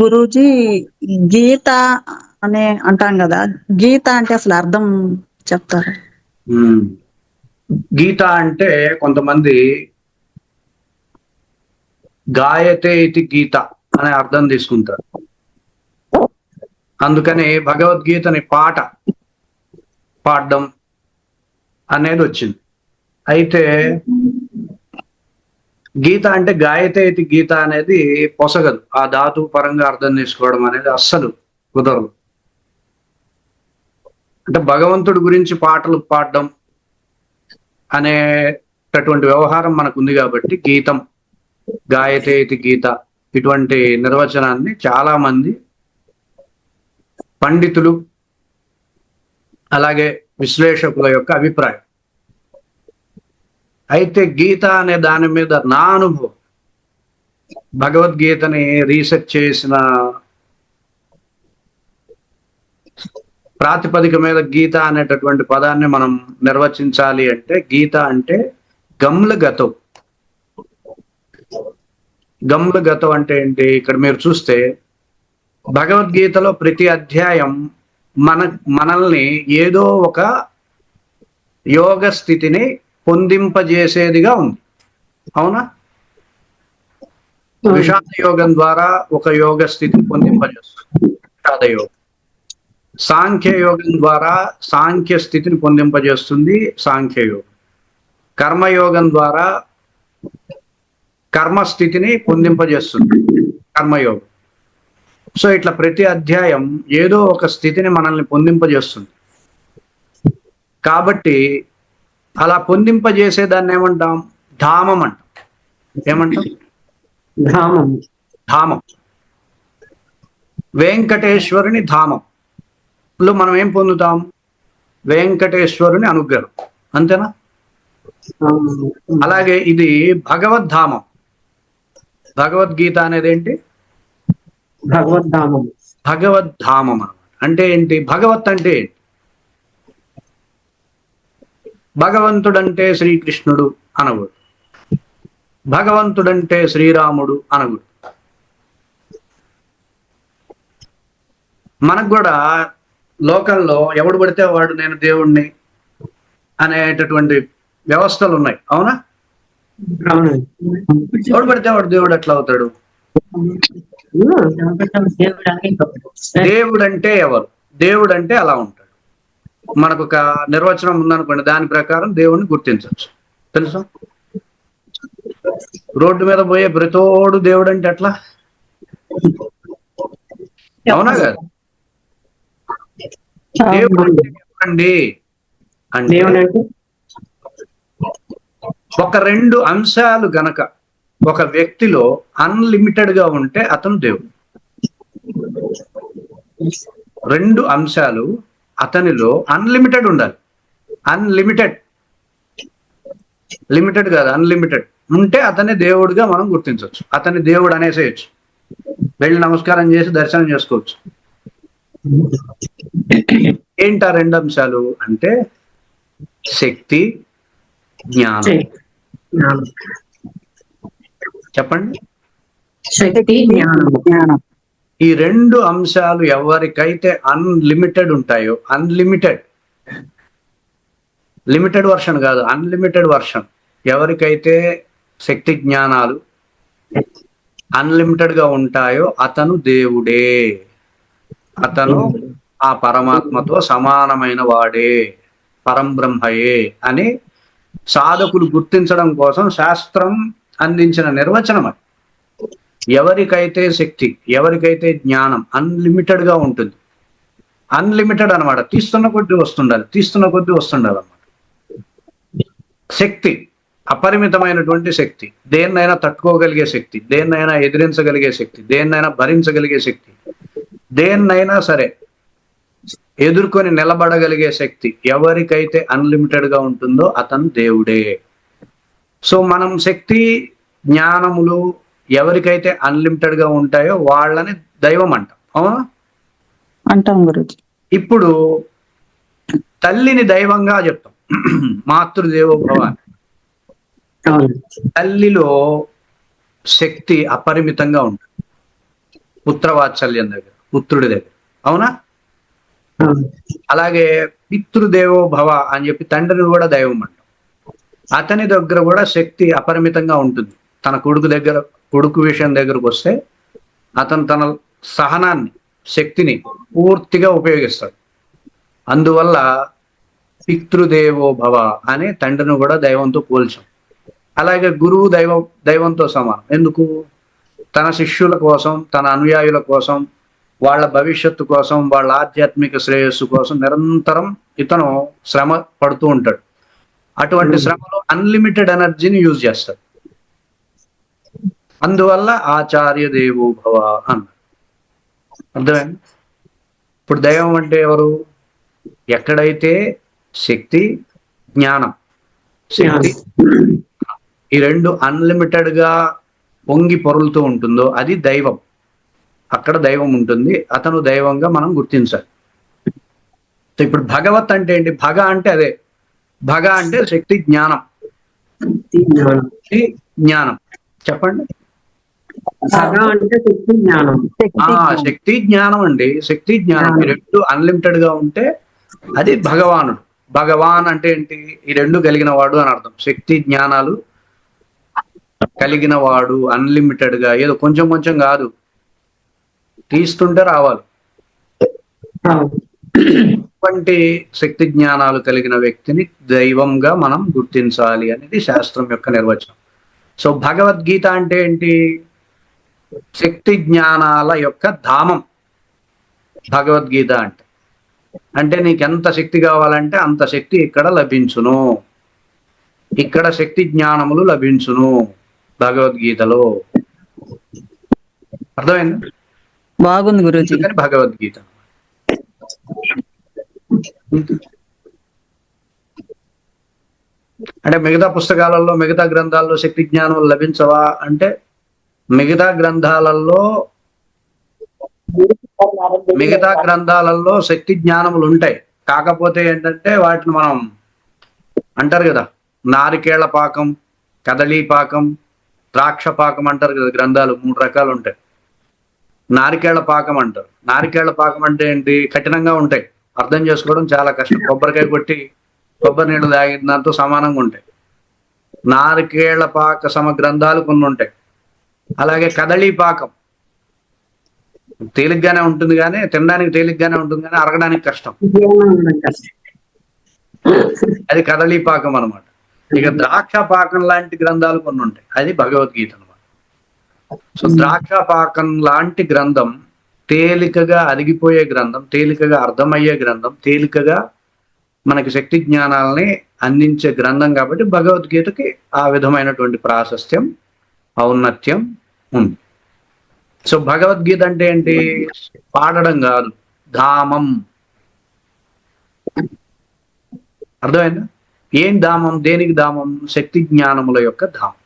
గురూజీ గీత అనే అంటాం కదా. గీత అంటే అసలు అర్థం చెప్తారా. గీత అంటే కొంతమంది గాయతే ఇది గీత అనే అర్థం తీసుకుంటారు. అందుకని భగవద్గీతని పాట పాడడం అనేది వచ్చింది. అయితే గీత అంటే గాయతే ఇది గీత అనేది పొసగదు. ఆ ధాతు పరంగా అర్థం చేసుకోవడం అనేది అస్సలు కుదరదు. అంటే భగవంతుడి గురించి పాటలు పాడడం అనేటటువంటి వ్యవహారం మనకు ఉంది కాబట్టి గీతం గాయతే ఇది గీత ఇటువంటి నిర్వచనాన్ని చాలా మంది పండితులు అలాగే విశ్లేషకుల యొక్క అభిప్రాయం. అయితే గీత అనే దాని మీద నా అనుభవం. భగవద్గీతని రీసెర్చ్ చేసిన ప్రాతిపదిక మీద గీత అనేటటువంటి పదాన్ని మనం నిర్వచించాలి అంటే గీత అంటే గమ్ల గతం గమ్ల గతం అంటే ఏంటి? ఇక్కడ మీరు చూస్తే భగవద్గీతలో ప్రతి అధ్యాయం మన మనల్ని ఏదో ఒక యోగ స్థితిని పొందింపజేసేదిగా ఉంది. అవునా? విషాద యోగం ద్వారా ఒక యోగ స్థితిని పొందింపజేస్తుంది. విషాద యోగం సాంఖ్య యోగం ద్వారా సాంఖ్య స్థితిని పొందింపజేస్తుంది సాంఖ్య యోగం కర్మయోగం ద్వారా కర్మ స్థితిని పొందింపజేస్తుంది కర్మయోగం. సో ఇట్లా ప్రతి అధ్యాయం ఏదో ఒక స్థితిని మనల్ని పొందింపజేస్తుంది. కాబట్టి అలా పొందింపజేసే దాన్ని ఏమంటాం ధామం అంటాం. ఏమంటాం? ధామం. ధామం. వెంకటేశ్వరుని ధామం. లో మనం ఏం పొందుతాం? వెంకటేశ్వరుని అనుగ్రహం. అంతేనా? అలాగే ఇది భగవద్ధామం భగవద్గీత అనేది ఏంటి భగవద్ధామం భగవద్ధామం అన్నమాట. అంటే ఏంటి? భగవత్ అంటే ఏంటి? భగవంతుడంటే శ్రీకృష్ణుడు అనకూడదు. భగవంతుడంటే శ్రీరాముడు అనకూడదు. మనకు కూడా లోకల్లో ఎవడు పడితే వాడు నేను దేవుణ్ణి అనేటటువంటి వ్యవస్థలు ఉన్నాయి. అవునా? ఎవడు పడితే వాడు దేవుడు ఎట్లా అవుతాడు? దేవుడు అంటే ఎవరు? దేవుడు అంటే అలా ఉంటాడు. మనకు ఒక నిర్వచనం ఉందనుకోండి దాని ప్రకారం దేవుడిని గుర్తించవచ్చు. తెలుసా? రోడ్డు మీద పోయే ప్రతోడు దేవుడు అంటే ఎట్లా? అవునా కదా? దేవుడు అంటే ఒక రెండు అంశాలు గనక ఒక వ్యక్తిలో అన్లిమిటెడ్గా ఉంటే అతను దేవుడు. రెండు అంశాలు అతనిలో అన్లిమిటెడ్ ఉండాలి. అన్లిమిటెడ్ లిమిటెడ్ కాదు అన్లిమిటెడ్ ఉంటే అతన్ని దేవుడిగా మనం గుర్తించవచ్చు. అతన్ని దేవుడు అనేసేయచ్చు. వెళ్ళి నమస్కారం చేసి దర్శనం చేసుకోవచ్చు. ఏంటి ఆ రెండు అంశాలు? అంటే శక్తి జ్ఞానం. జ్ఞానం. చెప్పండి. శక్తి జ్ఞానం. జ్ఞానం. ఈ రెండు అంశాలు ఎవరికైతే అన్లిమిటెడ్ ఉంటాయో అన్లిమిటెడ్ లిమిటెడ్ వర్షన్ కాదు అన్లిమిటెడ్ వర్షన్ ఎవరికైతే శక్తి జ్ఞానాలు అన్లిమిటెడ్గా ఉంటాయో అతను దేవుడే. అతను ఆ పరమాత్మతో సమానమైన వాడే పరంబ్రహ్మయే అని సాధకులు గుర్తించడం కోసం శాస్త్రం అందించిన నిర్వచనం అది. ఎవరికైతే శక్తి ఎవరికైతే జ్ఞానం అన్లిమిటెడ్గా ఉంటుంది. అన్లిమిటెడ్ అన్నమాట. తీస్తున్న కొద్దీ వస్తుండాలి తీస్తున్న కొద్దీ వస్తుండాలి అన్నమాట శక్తి అపరిమితమైనటువంటి శక్తి దేన్నైనా తట్టుకోగలిగే శక్తి దేన్నైనా ఎదిరించగలిగే శక్తి దేన్నైనా భరించగలిగే శక్తి దేన్నైనా సరే ఎదుర్కొని నిలబడగలిగే శక్తి ఎవరికైతే అన్లిమిటెడ్గా ఉంటుందో అతను దేవుడే. సో మనం శక్తి జ్ఞానములు ఎవరికైతే అన్లిమిటెడ్గా ఉంటాయో వాళ్ళని దైవం అంటాం అవునా? అంటాం గురుజీ. ఇప్పుడు తల్లిని దైవంగా చెప్తాం. మాతృదేవో భవ అని. అవును. తల్లిలో శక్తి అపరిమితంగా ఉంటుంది. పుత్రవాత్సల్యం దగ్గర పుత్రుడి దగ్గర. అవునా? అవును. అలాగే పితృదేవో భవ అని చెప్పి తండ్రిని కూడా దైవం అంటాం. అతని దగ్గర కూడా శక్తి అపరిమితంగా ఉంటుంది. తన కొడుకు దగ్గర కొడుకు విషయం దగ్గరకు వస్తే అతను తన సహనాన్ని శక్తిని పూర్తిగా ఉపయోగిస్తాడు. అందువల్ల పితృదేవో భవ అనే తండ్రిని కూడా దైవంతో పోల్చాం. అలాగే గురువు దైవం దైవంతో సమానం. ఎందుకు? తన శిష్యుల కోసం తన అనుయాయుల కోసం వాళ్ళ భవిష్యత్తు కోసం వాళ్ళ ఆధ్యాత్మిక శ్రేయస్సు కోసం నిరంతరం ఇతను శ్రమ పడుతూ ఉంటాడు. అటువంటి శ్రమలో అన్లిమిటెడ్ ఎనర్జీని యూజ్ చేస్తాడు. అందువల్ల ఆచార్య దేవో భవ అన్నాడు అర్థమైంది? ఇప్పుడు దైవం అంటే ఎవరు? ఎక్కడైతే శక్తి జ్ఞానం. శక్తి. ఈ రెండు అన్లిమిటెడ్గా పొంగి పొరులుతూ ఉంటుందో అది దైవం. అక్కడ దైవం ఉంటుంది. అతను దైవంగా మనం గుర్తించాలి. సో ఇప్పుడు భగవత్ అంటే ఏంటి? భగ అంటే అదే. భగ అంటే శక్తి జ్ఞానం. జ్ఞానం. చెప్పండి. సగ అంటే శక్తి జ్ఞానం. ఆ శక్తి జ్ఞానం అండి శక్తి జ్ఞానం. ఈ రెండు అన్లిమిటెడ్గా ఉంటే అది భగవానుడు. భగవాన్ అంటే ఏంటి? ఈ రెండు కలిగిన వాడు అని అర్థం. శక్తి జ్ఞానాలు కలిగిన వాడు అన్లిమిటెడ్గా. ఏదో కొంచెం కొంచెం కాదు. తీస్తుంటే రావాలి. అటువంటి శక్తి జ్ఞానాలు కలిగిన వ్యక్తిని దైవంగా మనం గుర్తించాలి అనేది శాస్త్రం యొక్క నిర్వచనం. సో భగవద్గీత అంటే ఏంటి? శక్తి జ్ఞానాల యొక్క ధామం. భగవద్గీత అంటే. అంటే నీకు ఎంత శక్తి కావాలంటే అంత శక్తి ఇక్కడ లభించును. ఇక్కడ శక్తి జ్ఞానములు లభించును భగవద్గీతలో. అర్థమైంది? బాగుంది గురూజీ. అందుకని భగవద్గీత. అంటే మిగతా పుస్తకాలలో మిగతా గ్రంథాల్లో శక్తి జ్ఞానం లభించవా అంటే మిగతా గ్రంథాలలో మిగతా గ్రంథాలలో శక్తి జ్ఞానములు ఉంటాయి. కాకపోతే ఏంటంటే వాటిని మనం అంటారు కదా నారికేళ్ళ పాకం కదలీ పాకం ద్రాక్ష పాకం అంటారు కదా గ్రంథాలు మూడు రకాలు ఉంటాయి. నారికేళ్ళ పాకం అంటారు. నారికేళ్ళ పాకం అంటే ఏంటి? కఠినంగా ఉంటాయి. అర్థం చేసుకోవడం చాలా కష్టం. కొబ్బరికాయ కొట్టి కొబ్బరి నీళ్ళు తాగిన దాంతో సమానంగా ఉంటాయి. నారికేళ్ళ పాక సమ గ్రంథాలు కొన్ని ఉంటాయి. అలాగే కదళీపాకం తేలిగ్గానే ఉంటుంది కానీ తినడానికి తేలిగ్గానే ఉంటుంది కానీ అరగడానికి కష్టం. అది కదళీపాకం అనమాట ఇక ద్రాక్ష పాకం లాంటి గ్రంథాలు కొన్ని ఉంటాయి. అది భగవద్గీత అనమాట సో ద్రాక్ష పాకం లాంటి గ్రంథం తేలికగా అరిగిపోయే గ్రంథం తేలికగా అర్థమయ్యే గ్రంథం తేలికగా మనకి శక్తి జ్ఞానాలని అందించే గ్రంథం కాబట్టి భగవద్గీతకి ఆ విధమైనటువంటి ప్రాశస్త్యం ఔన్నత్యం ఉంది. సో భగవద్గీత అంటే ఏంటి? పాడడం కాదు. ధామం. అర్థమైందా? ఏం ధామం? దేనికి ధామం? శక్తి జ్ఞానముల యొక్క ధామం.